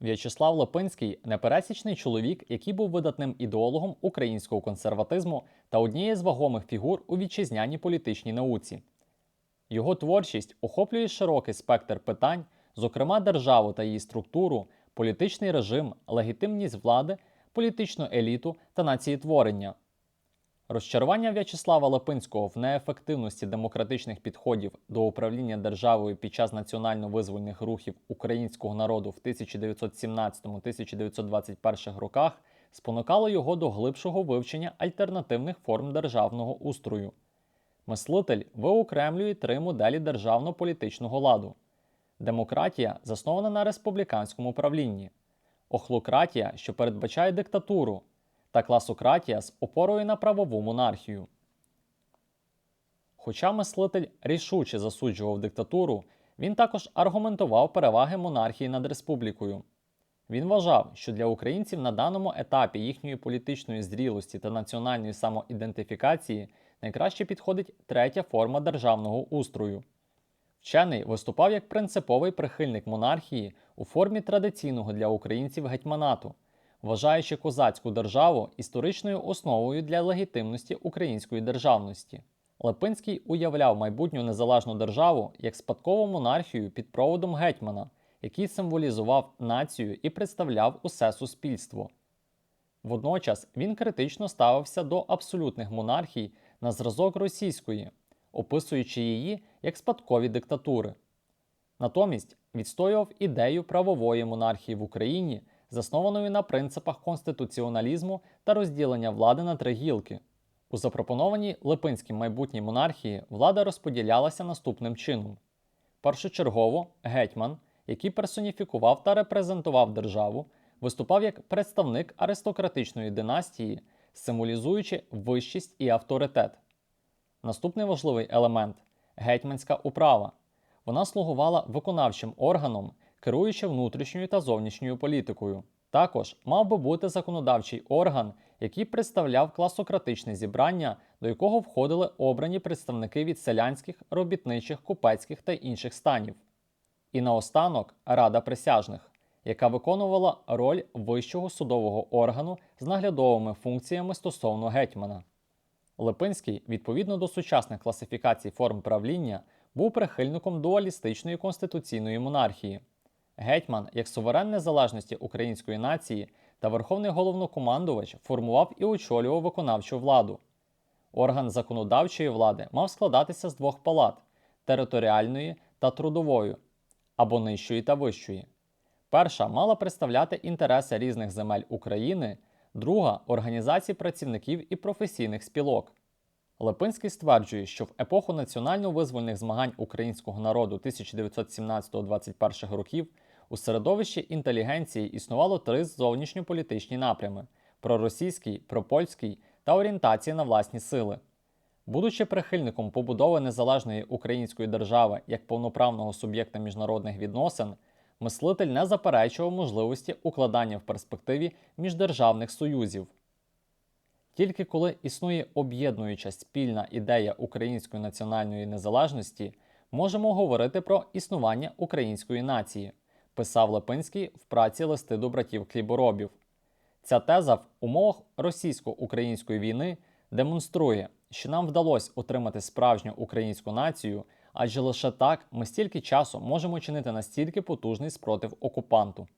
В'ячеслав Липинський непересічний чоловік, який був видатним ідеологом українського консерватизму та однією з вагомих фігур у вітчизняній політичній науці. Його творчість охоплює широкий спектр питань, зокрема державу та її структуру, політичний режим, легітимність влади, політичну еліту та націєтворення. Розчарування В'ячеслава Липинського в неефективності демократичних підходів до управління державою під час національно-визвольних рухів українського народу в 1917-1921 роках спонукало його до глибшого вивчення альтернативних форм державного устрою. Мислитель виокремлює три моделі державно-політичного ладу: демократія, заснована на республіканському правлінні, охлократія, що передбачає диктатуру, та класократія з опорою на правову монархію. Хоча мислитель рішуче засуджував диктатуру, він також аргументував переваги монархії над республікою. Він вважав, що для українців на даному етапі їхньої політичної зрілості та національної самоідентифікації найкраще підходить третя форма державного устрою. Вчений виступав як принциповий прихильник монархії у формі традиційного для українців гетьманату, вважаючи козацьку державу історичною основою для легітимності української державності. Липинський уявляв майбутню незалежну державу як спадкову монархію під проводом гетьмана, який символізував націю і представляв усе суспільство. Водночас він критично ставився до абсолютних монархій на зразок російської, описуючи її як спадкові диктатури. Натомість відстоював ідею правової монархії в Україні, заснованої на принципах конституціоналізму та розділення влади на три гілки. У запропонованій Липинській майбутній монархії влада розподілялася наступним чином: першочергово гетьман, який персоніфікував та репрезентував державу, виступав як представник аристократичної династії, символізуючи вищість і авторитет. Наступний важливий елемент гетьманська управа. Вона слугувала виконавчим органом, керуючи внутрішньою та зовнішньою політикою. Також мав би бути законодавчий орган, який представляв класократичне зібрання, до якого входили обрані представники від селянських, робітничих, купецьких та інших станів. І наостанок Рада присяжних, яка виконувала роль вищого судового органу з наглядовими функціями стосовно гетьмана. Липинський, відповідно до сучасних класифікацій форм правління, був прихильником дуалістичної конституційної монархії. Гетьман, як суверен незалежності української нації та верховний головнокомандувач, формував і очолював виконавчу владу. Орган законодавчої влади мав складатися з двох палат територіальної та трудової, або нижчої та вищої. Перша мала представляти інтереси різних земель України, друга організації працівників і професійних спілок. Липинський стверджує, що в епоху національно-визвольних змагань українського народу 1917-21 років у середовищі інтелігенції існувало три зовнішньополітичні напрями: проросійський, пропольський та орієнтація на власні сили. Будучи прихильником побудови незалежної української держави як повноправного суб'єкта міжнародних відносин, мислитель не заперечував можливості укладання в перспективі міждержавних союзів. Тільки коли існує об'єднуюча спільна ідея української національної незалежності, можемо говорити про існування української нації, писав Липинський в праці листи до братів Кліборобів. Ця теза в умовах російсько-української війни демонструє, що нам вдалося отримати справжню українську націю, адже лише так ми стільки часу можемо чинити настільки потужний спротив окупанту.